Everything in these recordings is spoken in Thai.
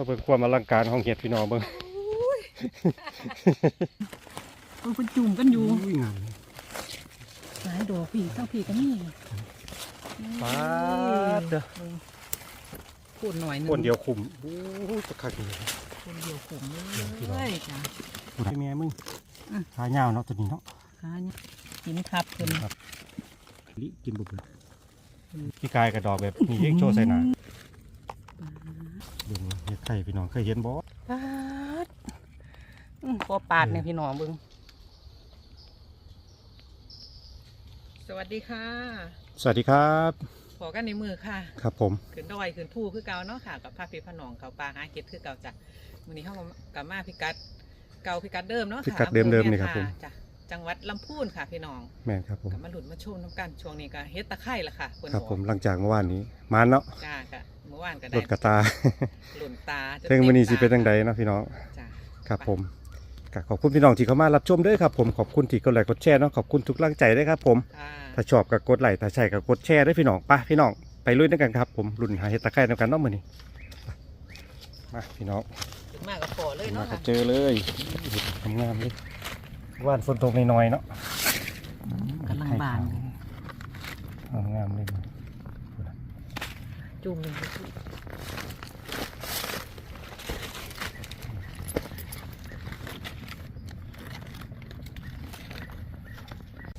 มาเบิ่งความอลังการของเห็ดพี่น้องเบิ่งเออเพิ่นจุ่มกันอยู่อุ้ยงามเลยหลายดอกพี่ทั้งพี่ก็มีปาดเด้อพูดหน่อยหนึงคนเดียวคุมอู้ยจะคักเลยคนเดียวขมเดี๋ยวพี่น้องเลยจ้ะพูดให้แม่มึงอืมขายาวเนาะตัวนี้เนาะหาเนี่ยกินครับเพิ่นครับลิกินบุบเลยพี่กายกระดอกแบบนี้เองโชว์ใส่หนาเบิ่งเห็ดไข่พี่น้องเคยเห็นบ่ปาดอื้อพอปาดเนี่ยพี่น้องเบิ่งสวัสดีค่ะ สวัสดีครับพอกันในมือค่ะ ครับผมขึ้นดอยขึ้นภูคือเก่าเนาะค่ะ กับพาพี่พน้องเขาปลาหาเก็ดคือเก่าจ้ะมื้อนี้เฮาก็กลับมาพิกัด เก่าพิกัดเดิมเนาะค่ะพิกัดเดิมๆนี่ครับผมจ้ะ จังหวัดลำพูนค่ะพี่น้องแม่นครับผม กลับมาหลุดมาชมน้ำกันช่วงนี้ก็เฮ็ดตะไคร่ละค่ะเพิ่นครับบอกผมหลังจากเมื่อวานนี้มานเนาะจ้าค่ะเมื่อวานก็รได้ถกระตาหล่นตาจเรื่องมื้อนี้สิต็เป็นจังใดเนาะพี่น้องจ้ะครับ ผมก็ขอบคุณพี่น้องที่เข้ามารับชมด้วยครับผมขอบคุณที่กดไลค์กดแชร์เนาะขอบคุณทุกกำลังใจด้วยครับผมค่ะถ้าชอบก็กดไลค์ถ้าใช่ก็กดแชร์ด้วยพี่น้องไปพี่น้องไปลุยด้วยกันครับผมรุ่นหาเห็ดตะไคร้ด้วยกันเนาะมื้อนี้ไปมาพี่น้อง ถึงมากก็พอเลยมาเนาะก็ค่ะเจอเลยเห็ดงามๆเลย ว่านฝนตกน้อยๆเนาะกำลังบานงามๆเลยจุ่มหนึ่ง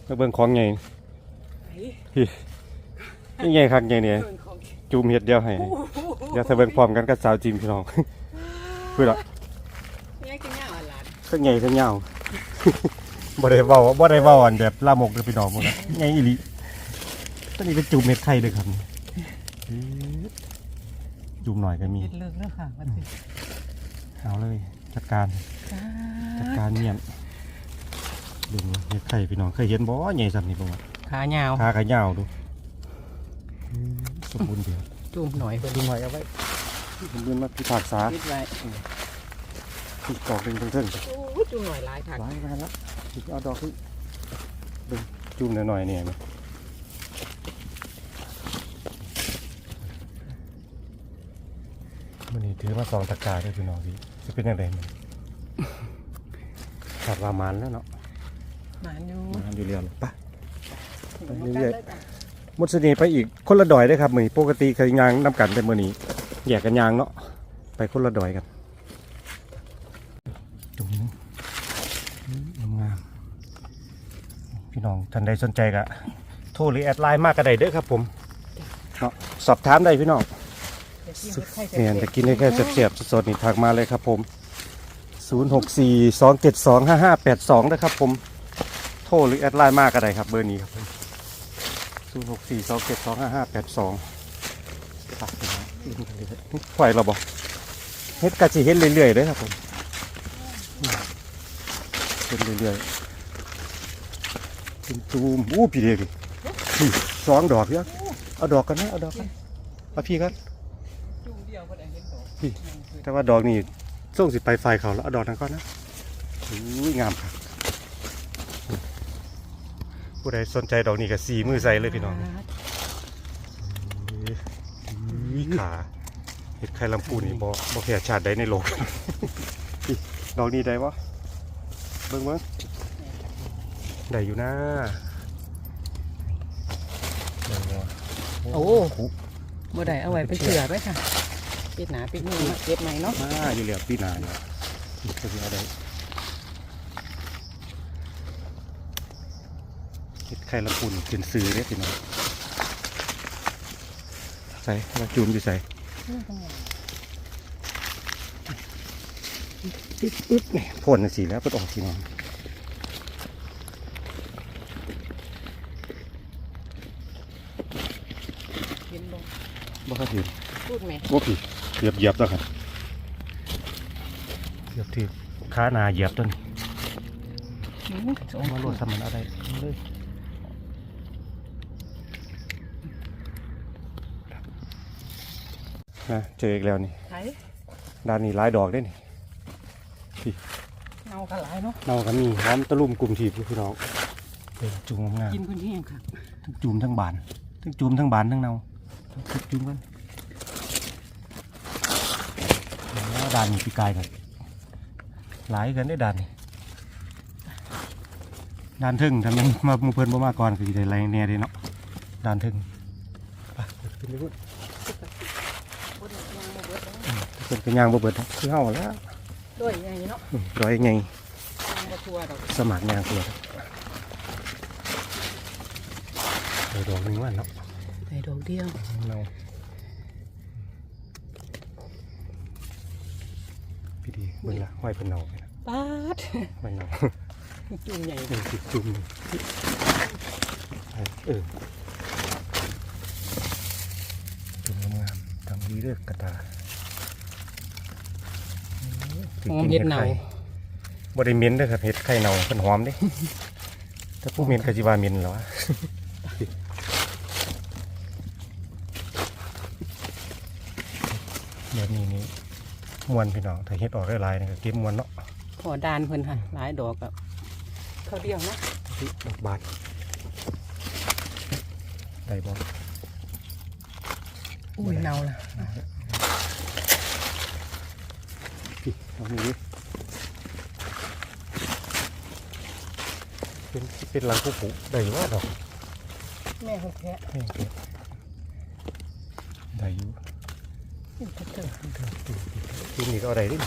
แล้วเบิ่งของใหญ่พี่นี่ใหญ่คักใหญ่เนี่ยจูมเห็ดเดียวให้เดี๋ยวถ้าเบิ่งพร้อมกันกับสาวจิมพี่น้องคือละนี่กินย่างอะไรทั้งใหญ่ทั้งยาว บ่ได้เว้าบ่ได้เว้าอันแบบลามกเด้อพี่น้องพวกนั้นใหญ่อีหลีตอนนี้เป็นจูมเม็ดไข่เด้อครับจูมหน่อยก็มีเฮ็ดเลิกแล้วค่ะวันนี้เอาเลยจัดการจัดการเมียนดูเม็ดไข่พี่น้องเคยเห็นบ่ใหญ่สันี่บ่วะขายาวขาก็ยาวดูสมบูรณ์เดียวจุ่มหน่อยเพิ่นดูหน่อยเอาไว้สมบูรณ์มาพิพากษา คิดไว้ ที่กรอกเป็นเพิ่งๆโอ้ยจุ่มหน่อยหลายค่ะไว้มาแล้วเอาดอกขึ้นดูจุ่มหน่อยๆเนี่ยมั้ยมันนี่ถือมาสองตะกร้าด้วยพี่น้องพี่จะเป็นยังไงมันขาดว่ามันแล้วเนาะหมาอยู่มันอยู่เรียวปะไปเรื่อยหมดเสน่ห์ไปอีกคนละดอยได้อครับมือนี้ปกติเคยยางน้ำกันแต่มือนี้แยกกันยางเนาะไปคนละดอยกันตรงนี้งามๆ พี่น้องท่านใดสนใจก็โทรหรือแอดไลน์มากก็ได้เด้อครับผมเนาะสอบถามได้พี่น้องเนี่ยจะกินให้แค่เสียบๆสดๆนี่ทักมาเลยครับผม 064 272 5582นะครับผมโทรหรือแอดไลน์มากก็ได้ครับเบอร์นี้ครับผมศูนย์หกสี่สองเจ็ดสองห้าห้าแปดสองปักไปนะไหวเราบอกเฮ็ดกะจิเฮ็ดเรื่อยๆเลยครับผมเฮ็ดเรื่อยๆ เป็นตูมอู้พี่เด็กนี่สองดอกเยอะเอาดอกกันนะเอาดอกกันเอาพี่กันจุ่มเดียวก็ได้เห็นดอกพี่แต่ว่าดอกนี่ส่งสิไปไฟเขาแล้วเอาดอกนั้นก่อนนะอุ้ยงามครับผู้ใดสนใจดอกนี้ก็สีมือใส่เลยพี่น้องวิขาเห็ดไข่ลำปูนี่บ่บ่แพ้ชาติใดในโลก ดอกนี้ได้บ่เบิ่งเบิ่ง ได้อยู่นะโอ้คุบ่ได้เอาไว้เป็นเสือไว้ค่ะปิดหนาปิดมือเก็บใหมเนาะมาอยู่แล้วปีหนาเนี่ยนี่ก็สิเอาได้เห็ดไข่ลำปูนี่เป็นซื้อเด้พี่น้องใส่มาจูมอยู่ใส่อึ๊บอึ๊บนี่ยพ่นจังซี่แล้วเพิ่นออกพี่น้อง เห็นบ่ บ่ครับพี่พูดไหมบ่พี่เหยียบเหยียบแล้วครับเหยียบที่ขาหนาเหยียบต้นอืมสองมาโหลดทำมันอะไรเอาเลยนะเจออีกแล้วนี่ไข่ด้านนี้หลายดอกได้นี่เงากระหลายเนาะเนาก็มีหอมตะลุ่มกลุ่มทีบอยู่พี่น้องเป็นจุ่มงามกินพื้นที่ค่ะทั้งจุ่มทั้งบานทั้งจุ่มทั้งบานทั้งเนาทั้งจุ่มกันง ด่านนี้พี่กายกันหลายกันได้ด่านด่านถึงทำยังมามูเพิ่นบ่มาก่อนก็สิได้ไรแน่เด้เนาะด่านถึงไปขึ้นไปพุ่นเพิ่นก็ย่างบ่เบิดคือเฮาแล้วด้วยอย่างเนาะร้อยไงสมัครยางตัวเดี๋ยวดอกนึงว่าเนาะได้ดอกเดียว เรา พี่ดีเบิ่งละห้อยเพิ่นเนาไปนะปาดห้อยเนาจุ่มใหญ่เออติดจุ่มหนึ่งเออจุ่มงามๆทำดีเลือกกระตาหอมเห็ดเนาบริเมนเด้อครับเห็ดไข่เนาเป็นหอมเด้ถ้าผู้เมนกะจิวาเมนเหรอวะแบบนี้นี่ มวนพี่น้องถ้าเห็ดออกได้หลายนี่ก็เก็บมวนเนาะพอดานเพิ่นค่ะหลายดอกกับเขาเดียวนะที่ดอกบานได้บ่อุ้ยเนาล่ะพี่ตรงนี้เป็นเป็นหลังผู้ผูได้อยู่ว่าดอกแม่ของแท้นี่เก็บได้อยู่เถิดเถิด ตูมนี่ก็เอาได้ดิ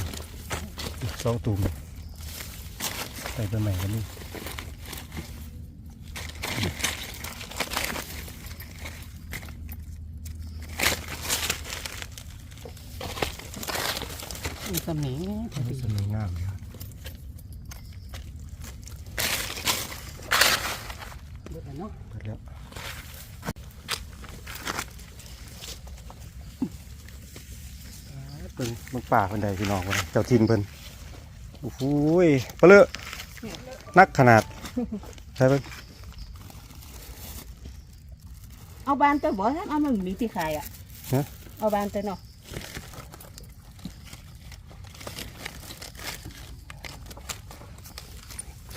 อีกสองตูมใส่เบอร์ใหม่กันนี่มีสมิงพอดีสวยงามเลยครับ เบิดแล้วเนาะ เปิดแล้วเป็นมันป่าคนใดพี่น้องคนใดเจ้าทินเพิ่นโอ้โหยเปลือะนักขนาดใช่เพิ่นเอาบานตัวบ่ท่านเอามันมีที่ขายอะเอาบานตัวเนาะ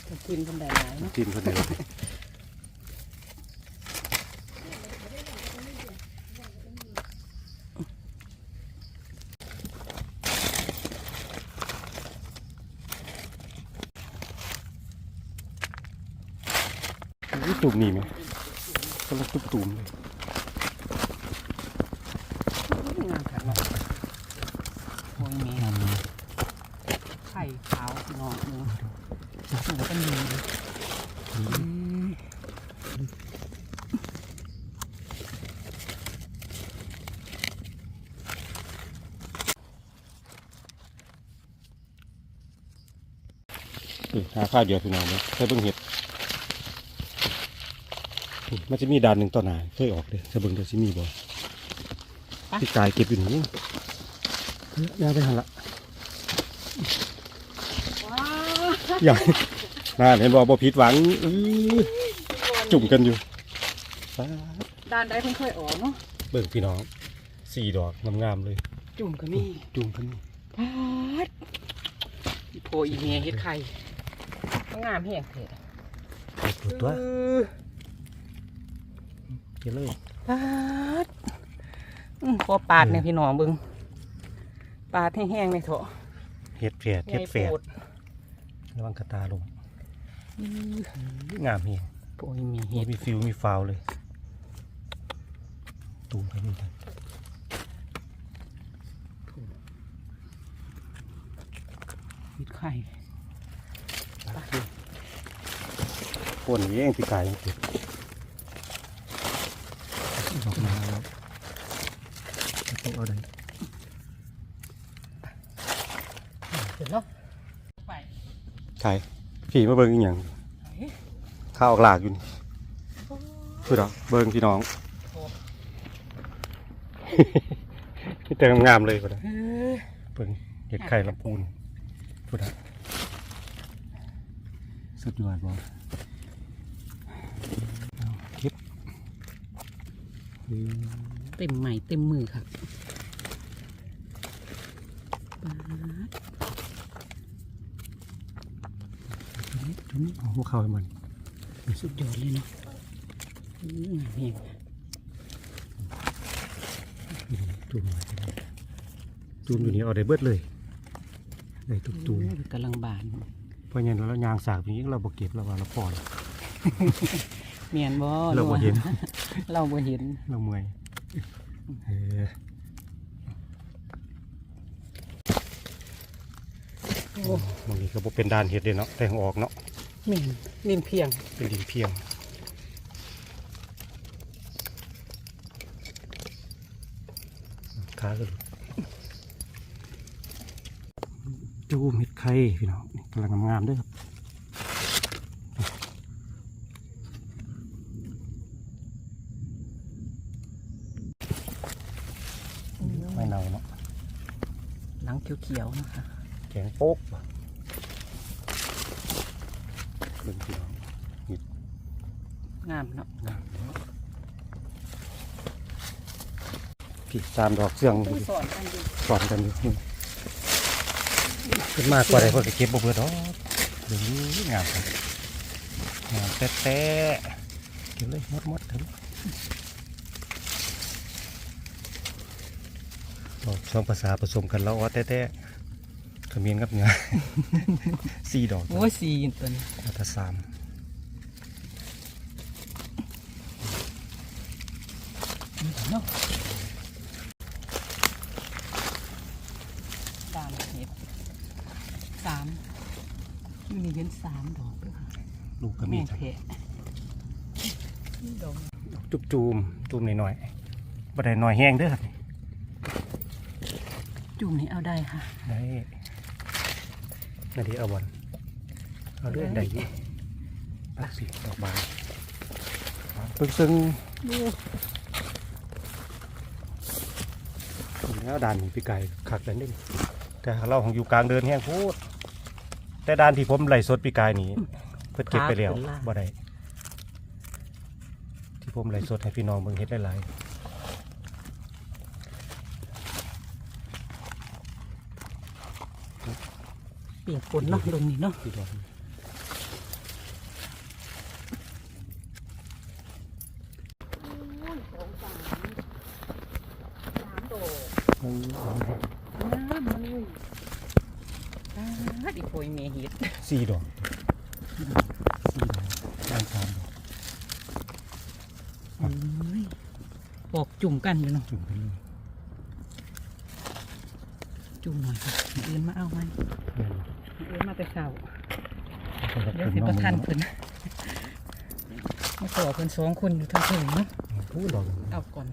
จะกินคนใดหลายเนาะทินคนใดนี่ ตุ่มนี่ไหมก็ลงตุ่มตุ่มเลยงามขนาะโอ้ยมีงามเลยไข่ขาวเนาะเนาะสูงกันดีหาข้าวเดียวพี่น้องเลยใช้เบิ่งเห็ด มันจะมีด่านหนึ่งต่อหน้าเคยออกเลยใช้เบิ่งเดี๋ยวสิมีบ่พี่กายเก็บอยู่นี่เอ้ยย่างไปหันละย่างน่าเห็นบ่บ่ผิดหวังอื้อจุ่มกันอยู่ป๊าดด้านใดเพิ่นเคยออกเนาะเบิ่งพี่น้องสี่ดอกงามๆเลย จุ่มก็มีจุ่มกันนี่ปาดอีโพอีเมียเฮ็ดไข่งามแฮงเถอะเก็บตัวตัว เก็บเลยปาดอืมพอปาดเนี่ยพี่น้องเบิ่งปาดแห้งๆเลยเถอะเห็ดแฝดเห็ดแฝดใหญ่โพระวังกระตาลงอื้องามเฮียโอ้ยมีมีเห็ดมีฟิวมีฟาวเลยตูมไปนี่กันเห็ดไข่ป่นนี้เองพี่กายยังติด ดอกไม้แล้วต้องเอาได้เห็ดเนาะไปใช่พี่มาเบิ่งอีหยังข้าวออกหลากอยู่นี่พูดเหรอเบิ่งพี่น้องนี่แต่งามๆเลยพูดเหรอเอ้ยเบิ่งเห็ดไข่ลำพูนพูดเหรอสุดยอดบ่เอาคลิปอืม เต็มใหม่เต็มมือค่ะปาดจุ๊บเอาหัวเข่าให้มันสุดยอดเลยเนาะอื้องามแฮงจุ่มไว้จุ่มอยู่นี่เอาได้เบิดเลยได้ทุกตูมกำลังบานเพราะงั้นเรายางสากอย่างนี้เราบ่เก็บเราว่าเราปล่อย เมียนบ่เราบ่เห็น เราบ่เห็น เราเมื่อยเออมองนี้ก็บ่เป็นด้านเห็ดเลยเนาะแต่งออกเนาะเมียนเมียนเพียง เป็นดินเพียงขาก็หลุดจูเม็ดไข่พี่น้องนี่กำลังงามๆเด้วยครับไม่เน่าเนาะ หลัง เขียวๆนะคะแข็งโป๊กว่ะเบิ่งพี่น้องงามเนาะงามเนาะพี่สามดอกเสื่องต้ดูองดิสอนกันดูสอนกันอยู่ขึ้นมากกว่าใดเพื่อเก็บบ่เบิดดอกเดี๋ยวนี้งามครับงามแต๊ะๆเก็บเลยหมดหมดถึงดอก สองภาษาผสมกันแล้วอ๋อแต๊ะๆขมิ้นกับเหนื้อ สี่ดอกโอ้ยสีตัวนี้อัตสามเนาะสามเห็ดสามอยู่นี่เห็นสามดอกด้วยค่ะลูกก็มีแม่ครับเพะดอกจุบจูมจูมหน่อยๆบ่ได้หน่อยแห้งเด้อครับ จุ่มนี้เอาได้ค่ะ ได้นาดีเอาบอลเอาเรื่องใดอยู่ปักสิดอกบานปึกซึ่งแล้วด่านนี้พี่ไก่ขักกันนี่แต่เราของอยู่กลางเดินแห้งโพูด แต่ด่านที่ผมไหลฟ์สดพี่กายนี่เพิ่นเก็บไปแล้วบ่ได้ที่ผมไหลฟ์สดให้พี่น้องเบิ่งเฮ็ดหลายเปียกฝนเนาะลงนี่เนาะๆพี่น้องสามดอกอืมน้ำเลยอ่าดิโพยเมหิดสี่ดอกสี่ดอกด้านสามดอกเอ้ยปอกจุ่มกันอยู่เนาะจุ่มไปเลยจุ่มหน่อยค่ะเอื่นมาเอาไหม แม่นเอื่นมาไปเข่าแล้วก็เดี๋ยวขึ้นสิมาประมือทันเนาะเพิ่นมาต่อเพิ่นสองคนอยู่ทั้งเพิ่นเนาะผู้ดอกเอาก่อน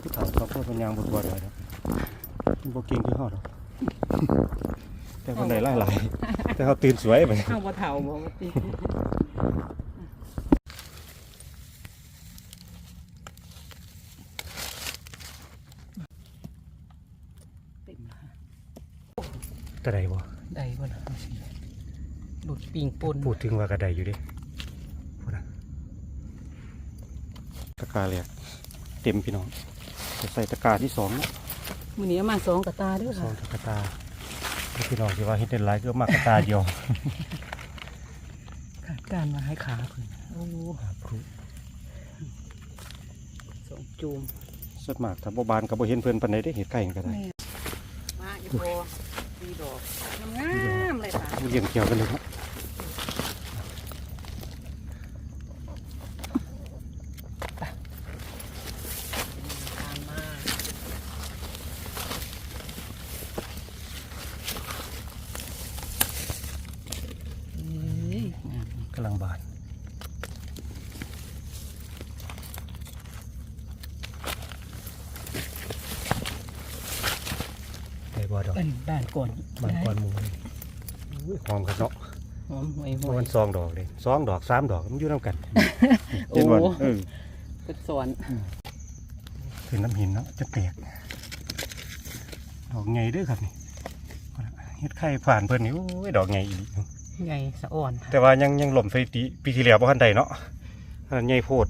ผู้เฒ่าเขาก็เป็นยางบดบดเลยครับมันบ่เก่งคือเฮาดอกแต่คนใดหลายหลายๆแต่เขาตื่นสวยไปเอาบ่เท่าบ่บ่ตีเต็มแล้วค่ะ กระไดบ่ ได้บ่ล่ะเอาสิหลุด ปิงปนพูดถึงว่ากระไดอยู่เดิพูดนะตะกร้าแรกเต็มพี่น้องจะใส่ตะกร้าที่สองเนาะมื้อนี้เอามาสองกระตาเด้อสอค่ะงตะกร้าแล้วพี่น้องที่ว่าเฮ็ดได้หลายก็มากระตาเดียวขาดการมาให้ขาเพิ่นโอ้ครับครูสองจูมส่วนมากถ้าบ่บานก็บ่เห็นเพิ่นปานใดได้เฮ็ดไก่ก็ได้มาอีโพดีดอกงามๆเลยค่ะเลี้ยงเกี่ยวกันเลยครับ ตามมาเอ้ยงาม กำลังบานได้บ่ดอก เอิ้นบ้านก่อน บานก่อนหมูนี่อุ้ยหอมกันเนาะ หอมหวยห เพ ว ราะ ย มัน สองดอกเลยสองดอกสามดอกมันอยู่น้ำกันโอ้เจ็ดวันเออเป็นสวนถึงน้ำหินเนาะจะแตกดอกไงเด้วยครับนี่เฮ็ดไข่ผ่านเพิ่นนี่โอ้ยดอกไงอีกใหญ่สะอ่อน แต่ว่ายังยังหล่มไฟตีปีที่แล้วบ่ทันใดเนาะอันนั้นใหญ่โพด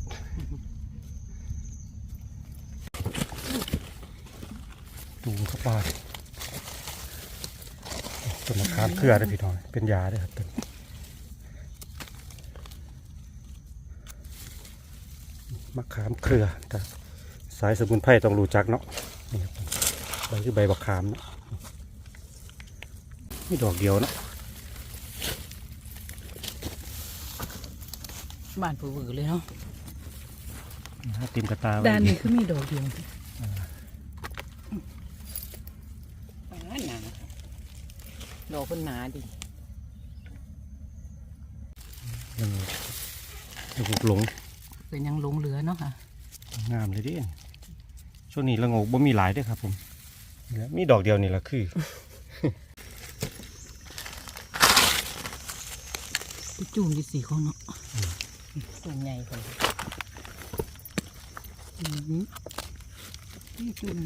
ตูมเข้าไปต้นมะขามเครือเด้อพี่น้องเป็นยาเด้อครับต้น มะขามเครือแต่สายสมุนไพรต้องรู้จักเนาะนี่ครับใบคือใบบักขามเนาะมีดอกเดียวเนาะบ้านผู้วือเลยเนาะถ้าเต็มกระตาไว้ด้านนี้คือมีดอกเดียวหนาดอกเป็นหนาดิยังยังหกหลง เป็นยังหลงเหลือเนาะค่ะงามเลยดิช่วงนี้ละโงกบ่มีหลายเด้วยครับ ผมเหลือมีดอกเดียวนี่ละคือไปจุ่มที่สีเขาเนาะจุ่มใหญ่คนอือหือนี่จุ่ม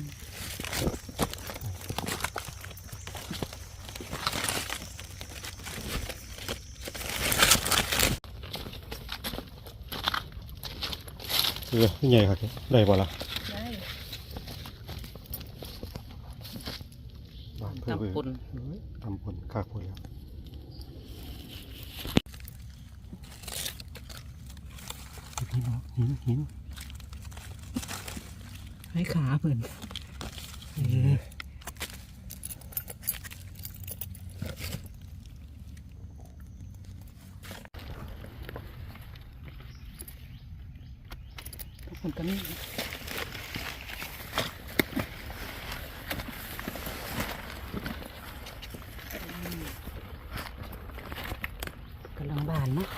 เลยใหญ่ครับได้บ่ละได้บ้านเพื่อเพื่อตำปนตำปนคากปนแล้วหินหินหินให้ขาเพิ่นเออทุกคนก็มีกำลังบานเนาะ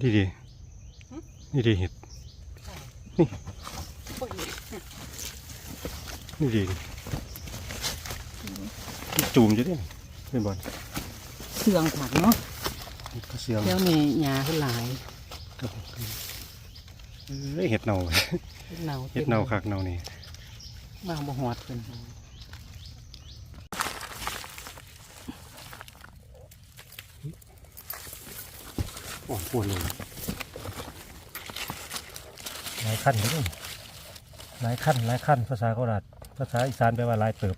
ดีดีนี่ดีเห็ดนี่ นี่ดีจูมจะได้เป็นบอลเครื่องผักเนาะกระเสียงแล้วนี่หญ้าขึ้นหลายครับผมเอ้ยเห็ดเน่าเฮ็ดเนาเห็ดเน่าคักเน่านี่บางบ่หอดเพิ่นอ่อนปวนเลยหลายขั้นเลยหลายขั้นหลายขั้นภาษาโคราช ภาษาอีสานแปลว่าหลายเติบ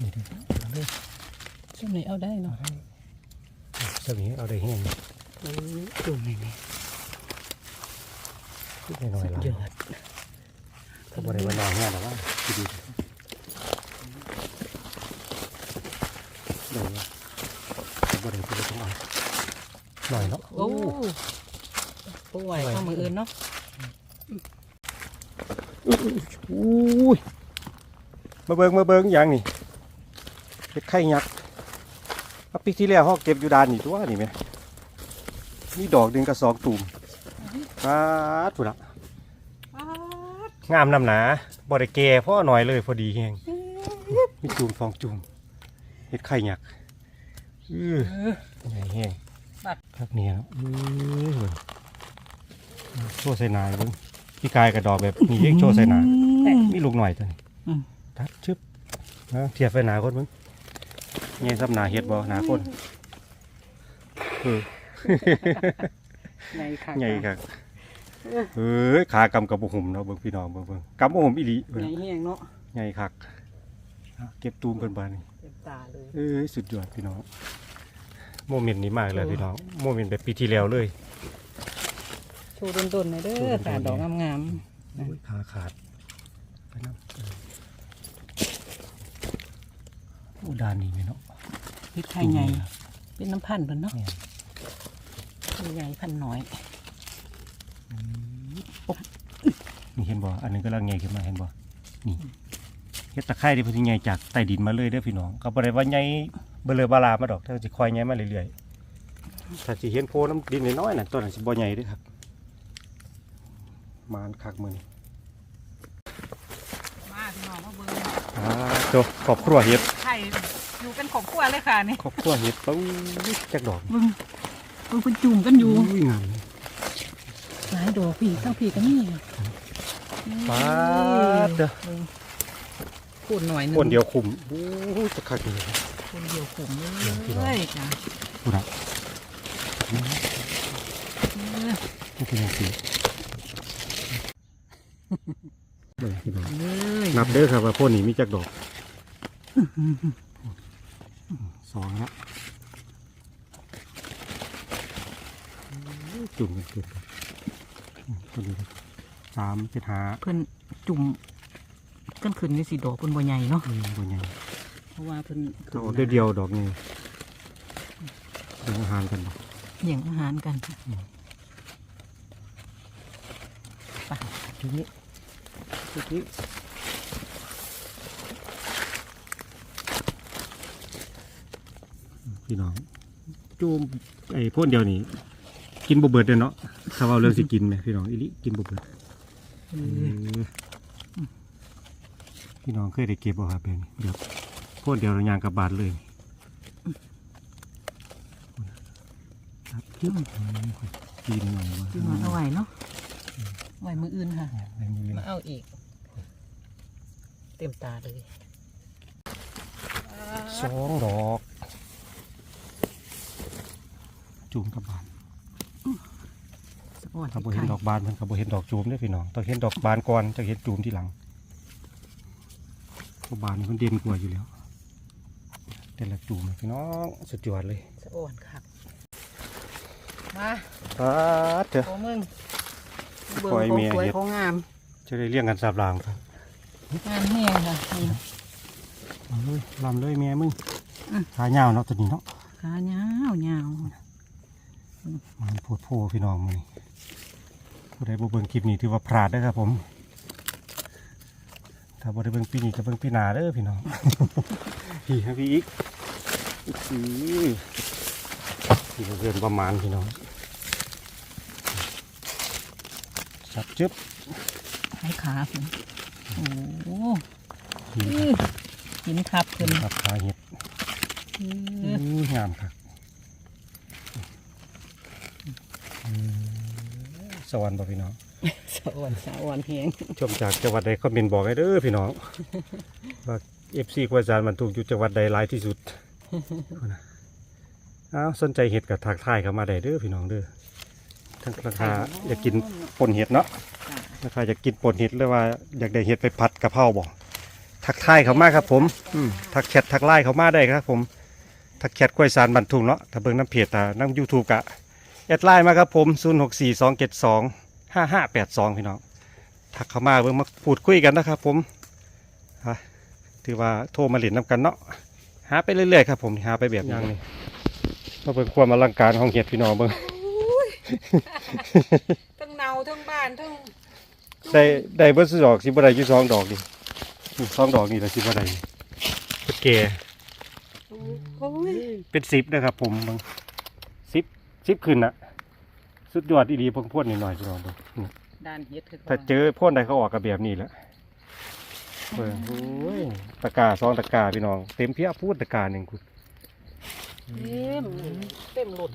นี่ดิเอาเลยช่วงนี้เอาได้เนาะสมีเอาได้แห้งเออจุ่มนี่นี่นิดหน่อยสุดละยอดถ้าบริเวณนอนเนี่ยแต่ว่าดีดีเดี๋ยวนะถ้าบริเวณต้องเอาหน่อยเนาะโอ้ป่วยเข้ามืออื่นเนาะ อุ้ยมาเบิงมาเบิงอย่างนี่เห็ดไข่ยักษ์เอาปีที่แล้วเขาเก็บอยู่ดานนี่ตัวนี่ไหมนี่ดอกหนึ่งกับสองตุ่มปาดถูกละงามนำหนาบริเกพ่อหน่อยเลยพอดีแฮงมีจุ่มฟองจุ่มเห็ดไข่ยักษ์อื้อใหญ่แฮงครับเนี่ยเนาะอื้อเบิ่งโชว์ใส่หนายเบิ่ง พี่กายกระดอกแบบนี้เรียกโชว์ใส่หนามีลูกหน่อยตัวนี้อืมตัดชึบเอาเทียบไปหนาคนมึงไงซับหนาเห็ดบ่หนาคนเออใหญ่ค่ะใหญ่ครับเอ้ยขากำกับบุหุ่มเนาะเบิ่งพี่น้องเบิ่งเบิ่งกำบุหุ่มอีหลีใหญ่แห้งเนาะใหญ่คักเอาเก็บตูมเพิ่นบาดนี่เต็มตาเลยเอ้ยสุดยอดพี่น้องโมเมนต์นี้มากเลยพี่น้องโมเมนต์แบบปีที่แล้วเลยโชว์ดนๆหน่อยเด้โชว์อดนๆค่ะดอกงามโอ้ยขาขาดไปน้ำเออโอ้ดานนี่ไหมเนาะๆพริกไทยใหญ่ เป็นน้ำพันธุ์เพิ่นเนาะเนี่ยใหญ่พันน้อย นี่เห็นบ่อันนึงกำลังใหญ่ขึ้นมาเห็นบ่นี่เฮ็ดตะไคร้ที่เพิ่นสิใหญ่จากใต้ดินมาเลยเด้อพี่น้องก็บ่ได้ว่าใหญ่เบลอบาลามาดอกแต่ว่าสิค่อยใหญ่มาเรื่อยๆถ้าสิเห็นโพน้ำดินน้อยๆน่ะต้นนั้นสิบ่ใหญ่เด้อครับ มานคักมือมาพี่น้องมาเบิ่งอ่าโจขอบครัวเห็ดไข่อยู่เป็นขอบครัวเลยค่ะนี่ขอบครัวเห็ดปุ้าจากดอกเบิ่งเบิ่งเป็นจุ่มกันอยู่งามเลยหลายดอกพี่ท่าผีก็นี่ปาดเด้อพูดหน่อยหนึงคนเดียวขุมโอ้ยจะขากเลยคนเดียวขุมเลยจ้ะนี่เป็นยังสิ น้องเลยนับเด้อครับว่าพ่นนี่มีจักดอกสองละจุ่มกันเกิดกันคนนี้สามเป็นหาเพิ่นจุ่มกันขึ้นนี่สิดอกเพิ่นบ่ใหญ่เนาะอืมบนใหญ่เพราะว่าเพิ่นเอาออกได้เดียวดอกนี้เป็นอาหารกันบ่เลี้ยงอาหารกันค่ะทีนี้ ทีนี้พี่น้องจูมไอ้พ่นเดียวนี่กินบ่เบิดเด้อเนาะถ้าว่าเรื่องสิกินไหมพี่น้องอีหลิกินบ่เบิดเอเอออพี่น้องเคยได้เก็บบ่ครับเป็นเดี๋ยวพ่นเดียวเรายางกับบาดเลยครับยึบกินหน่อยว่าที่มาเอาไว้เนาะ ไว้มืออื่นค่ะในมือมาเอาอีก เต็มตาเลยสองดอก จูมกับบานสะอ่อนถ้าบ่เห็นดอกบานมันก็บ่เห็นดอกจูมเด้อพี่น้องต้องเห็นดอกบานก่อนจะเห็นจูมที่หลังเพราะบานมันเด่นกว่าอยู่แล้ว แต่ละจูมนะพี่น้องสุดยอดเลยสะอ่อนค่ะมาปัดเถอะโอ้มึง ปล่อยเมียสวยเฮ็ดของงาม จะได้เลี้ยงกันสาบลางครับงามแห้งค่ะนี่เอาเลยลำเลยแม่มึงอืมขาเงาวเนาะตัวนี้เนาะขายาวยาวมันโพดโพพี่น้องมึงผู้ใดบ่เบิ่งคลิปนี้ถือว่าพลาดเด้อครับผม ถ้าบ่ได้เบิ่งปีนี้จะเบิ่งปีหน้าเด้อพี่น้องพี่ครับพี่อีกอื้อพี่ก็เกินประมาณพี่น้อง สับจึ๊บให้ขาเพิ่นโอ้โหนี่อื้อกินทับเพิ่นครับขาเห็ดอื้อื้อองามครับอืมสวรรค์บ่พี่น้องสะอ่อนสะอ่อนแห้งชมจากจังหวัดใดคอมเมนต์บอกให้เด้อพี่น้องว่าเอฟซีควายจานมันถูกอยู่จังหวัดใดหลายที่สุดนะอ้าวสนใจเห็ดกับทางทายเข้ามาได้เด้อพี่น้องเด้อทั้ง ราคาอยากกินปนเห็ดเนาะราคาอยากกินปนเห็ดหรือว่าอยากได้เห็ดไปผัดกะเพราบ่ทักทายเขามาครับผมอืมทักแชททักไลน์เขามาได้ครับผมทักแชทควายสารบันทุงเนาะถ้าเบิ่งน้ำเพจถ้าน้ำยูทูบกะแอดไลน์มาครับผม 0 6 4 2 7 2 5 5 8 2 พี่น้องทักเข้ามาเบิ่งมาพูดคุยกันนะครับผมฮะถือว่าโทรมาเล่นน้ำกันเนาะหาไปเรื่อยๆครับผมหาไปแบบอย่างนี้มาเบิ่งความอลังการของเห็ดพี่น้องเบิ่ง ทั้งเนาทั้งบ้านทั้งได้ได้เบิ่สุดดอกสิบ่ได้อยู่สองดอกดินี่สองดอกนี่ละสิบ่ได้เป็นแก่โอ้ยเป็นสิบนะครับ ผมเบิ่งสิบสิบขึ้นน่ะสุดยอดดีๆพงพ่นนิดหน่อยพี่น้องเบิ่งนี่ด้านเฮ็ดคือถ้าเจอพ่นใดเขาออกกับแบบนี้แหละเบิ่งโอ้ยตะกร้าสองตะกร้าพี่น้อง เต็มเพียพูดตะกร้าหนึ่งคุณ เต็มเต็มหล่น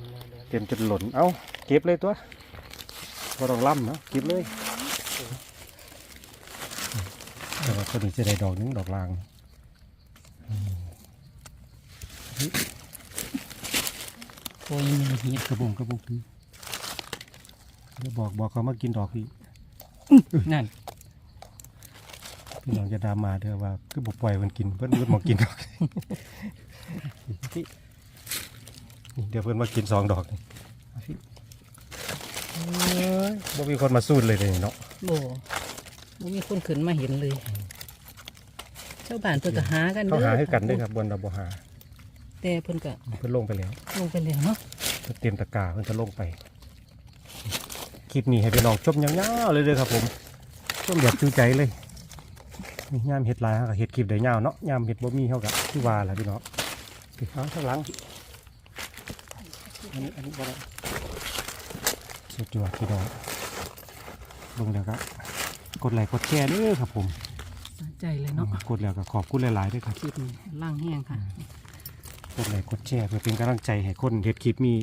เต็มจนหล่น เอ้าเก็บเลยตัวก็ต้องล่ำเนาะเก็บเลยแต่ว่าตัวนี้จะได้ดอกหนึงดอกลางโอ้ยมีเฮ็ดกระบุงกระบุงเดี๋ยวบอกบอกเขามากินดอกพี่นั่นพี่น้องจะดรามาเด้อว่า คือบุปล่อยมันกินเพิ่นเพิ่นมากินดอกพี่ นี่เดี๋ยวเพิ่นมากินสองดอกนี่เอาพี่เอ้ยบ่มีคนมาสู้เลยเลยเนาะบ่บ่มีคนขึ้นมาเห็นเลยชาวบ้านเพิ่นก็หากันเขาเด้อหาให้กันเด้วยครับบนเราบ่หา แต่เพิ่นก็เพิ่นลงไปแล้วลงไปแล้วเนาะเพิ่นเตรียมตะกร้าเพิ่นจะลงไปคลิปนี้ให้พี่น้องชมยาวๆเลยเลยครับผมชมแบบจูใจเลยนี่ยามเห็ดหลายเขาก็เห็ดคลิปได้ยาวเนาะยามเห็ดบ่มีเขาก็ที่ว่าแหละพี่น้องพี่เอาข้างหลัง อันนี้อันนี้บ่ได้สุดยอดพี่น้องลงแล้วก็กดไลค์กดแชร์เด้อครับผมสนใจเลยเนาะกดแล้วก็ขอบคุณหลายๆด้วยครับคลิปนี้ล่างแห้งค่ะกดไลค์กดแชร์เพื่อเป็นกำลังใจให้คนเห็ดคลิปมี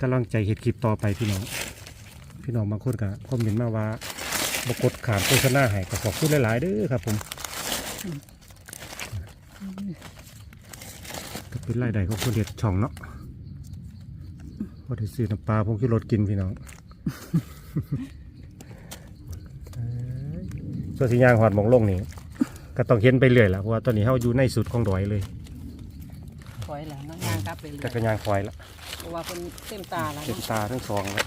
กำลังใจเห็ดคลิปต่อไปพี่น้อง พี่น้องบางคนก็คอมเมนต์มาว่าบกดขามโฆษณาให้ก็ขอบคุณหลายๆเด้อครับผมก็เป็นรายได้ของคนเห็ดช่องเนาะ พอได้ซื้อน้ำปลาพงขี้รถกินพี่น้องเอ้ยส่วนสียางหอดหมองลงนี่ก็ต้องเห็นไปเรื่อยละเพราะว่าตอนนี้เฮาอยู่ในสุดของดอยเลยถอยแล้วเนาะยางกลับไปเลยก็กระยางคอยละเพราะว่าเป็นเต็มตาแล้วเต็มเนาะตาทั้งสองแล้ว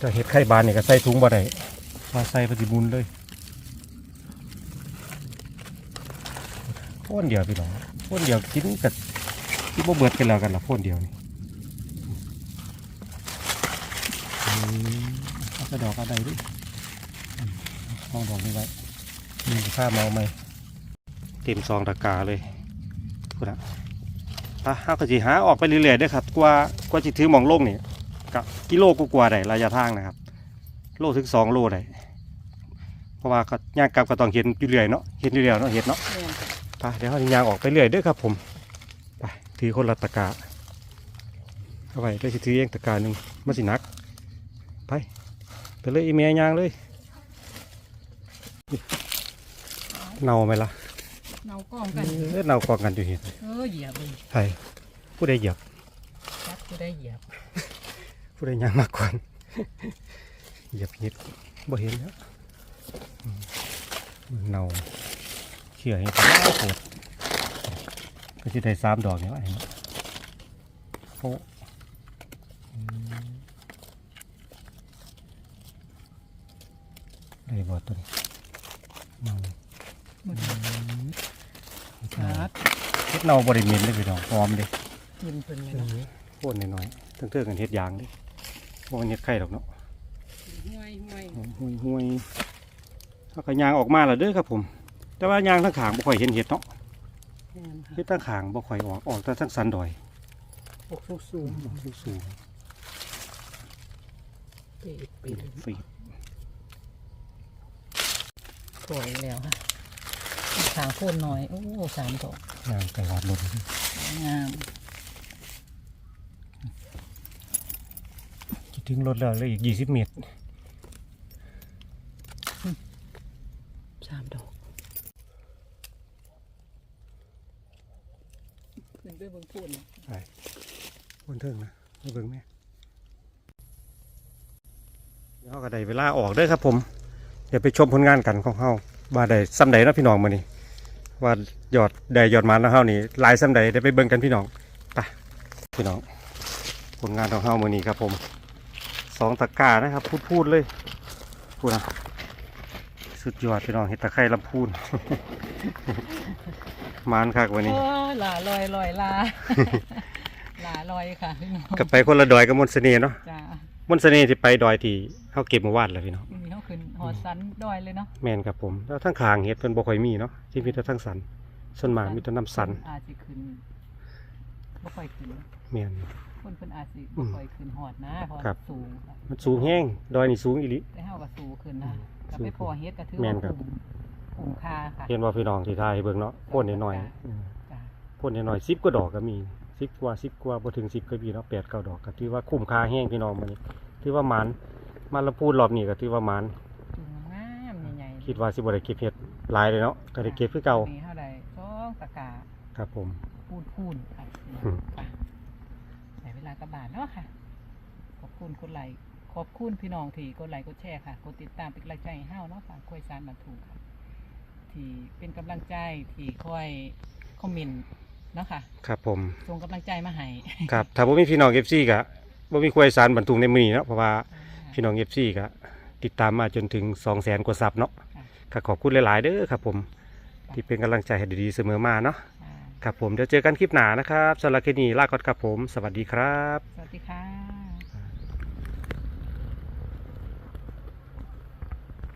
ก็เห็ดไข่บานนี่ก็ใส่ถุงบ่ได้พอใส่ปฏิบุญเลยพ่นเดียวพี่น้องพ่นเดียวกินกับที่บ่เบิดกันแล้วกันละพ่นเดียวนี่อืมเอา กระดอกอะไรดิอืมห้องดอกนี้ไว้มีผ้าเมาไหมเต็มซองตะกร้าเลยพูดละอะเอากระสีหาออกไปเรื่อยๆเด้วยครับ กว่ากว่าจิถือหมองโลงนี่กับกิโลกว่าๆได้ระยะทางนะครับ โลถึงสองโลได้เพราะว่าก็ย่างกลับก็ต้องเห็นอยู่เรื่อยเนาะเห็นอยู่เรื่อยเนาะเห็นเนาะแม่นค่ะไปเดี๋ยวเราย่างออกไปเรื่อยเด้อครับผมไปถือคนละตะกร้าเอาไว้ได้สิถือเองตะกร้าหนึ่งมันสิหนัก ไป ไปเลยอีเมียย่างเลยเน่าไหมล่ะเนากล้องกันเอ้ยเน่ากองกันอยู่เห็นเออเหยียบเลยใครผู้ใดเหยียบจับจะได้เหยียบผู้ใดยังมากกว่าเหยียบเห็ดบ่เห็นแล้วอืมเน่าเขี่ยให้ปลาโคตรก็จะได้สามดอกเนี่ยว่าอย่างนี้โอ้อืม ได้บ่ตัวนี้เน่ามันเน่าชัดเห็ดเน่าบริเวณเลยพี่น้องหอมเลยกินเพิ่นเลยเอเนาะอโคตรน้อยๆตั้งเทื่อกันเห็ดยางเลยบ่เห็ดไข่ดอกเนาะห้วยห้วยห้วยห้วยเขาก็ยางออกมาแล้วเด้อครับผม แต่ว่ายางทั้งขางบ่ค่อยเห็นเห็ดเนาะเห็ดทั้งขางบ่ค่อยออกออกแต่ทั้งสันดอยปกสูงสูงสูงๆปีดปีด ฟีดถอยแล้วค่ะทางโคนน้อย โอ้สามดอกยางไก่หอดลมงามจะถึงรถแล้วเหลยอีกยี่สิบเมตรสามดอกขึ้นไปเบิ่งพูนบนเทิงนะมาเบิ่งแม่เดี๋ยวเราก็ได้เวลาออกเด้อครับผม เดี๋ยวไปชมผลงานกันของเฮาว่าได้ซ้ำใดเนาะพี่น้องมื้อนี้ว่ายอดได้ยอดมันของเฮานี่หลายซ้ำใดเดี๋ยวไปเบิ่งกันพี่น้องไปพี่น้อง ผลงานของเฮามื้อนี้ครับผมสองตะกร้านะครับ พูดๆเลยพูดนะสุดยอดพี่น้องเห็ดตะไคร้ลำพูนมานคักวันนี้โอ้ยหลาลอยลอยลาหลาลอยค่ะพี่น้องกลับไปคนละดอยกับมนต์เสน่ห์เนาะจ้ามนต์เสน่ห์ที่ไปดอยที่ เฮาเก็บเมื่อวานแหล้วพี่น้องมีเขาขึ้นหอสันดอยเลยเนาะแม่นครับผมแล้วทั้งขางเห็ดเพิ่นบ่ค่อยมีเนาะที่มีแต่ทั้งสันส่วนมากมีแต่น้ำสันอาจจะขึ้นบ่ค่อยขึ้นแม่นคนเพิ่นอาจสิอืบ่มค่อยขึ้นหอดนะเพราะครับสูงค่ะมันสูงแห้งดอยนี่สูงอีหลีแต่เฮาก็สูงขึ้นนะอืมก็สูงไปพอเฮ็ดก็ถือแม่ว่านครับคุ้มคุ้มค่าค่ะเห็นว่าพี่น้องที่ทายเบิ่งเนาะพ่นน้อยๆอืมจ้ะพ่นน้อยๆ10กว่าดอกก็มี10กว่า10กว่าบ่ถึง10ก็มีเนาะ8 9ดอกก็ถือว่าคุ้มค่าแห้งพี่น้องมื้อนี้ถือว่าหมาน มาละพูดรอบนี้ก็ถือว่าหมานจุงงามๆใหญ่ๆคิดว่าสิบ่ได้เก็บเห็ดหลายเลยเนาะก็ได้เก็บคือเก่านี่เท่าใดสองตะกร้าครับผม พูนพูนค่ะอืมค่ะใช้เวลากระบาดเนาะค่ะ ขอบคุณคนไลค์ขอบคุณพี่น้องที่กดไลค์กดแชร์ค่ะกดติดตามเป็นกำลังใจให้เฮาเนาะค่ะคุยสารบันทุกค่ะที่เป็นกำลังใจที่คอยคอมเมนต์เนาะค่ะครับผมส่งกำลังใจมาให้ครับถ้าบ่มีพี่น้อง FC ก็บ่มีควยสารบรรทุกในมื้อนี้เนาะเพราะว่า พี่น้อง FC ก็ติดตามมาจนถึง200,000กว่าซับเนาะค่ะก็ขอบคุณหลาย ๆ เด้อครับผม ที่เป็นกำลังใจให้ดีๆเสมอมาเนาะอ่าครับผมเดี๋ยวเจอกันคลิปหน้านะครับสำหรับคลิปนี้ลาก่อนครับผม สวัสดีครับ สวัสดีค่ะ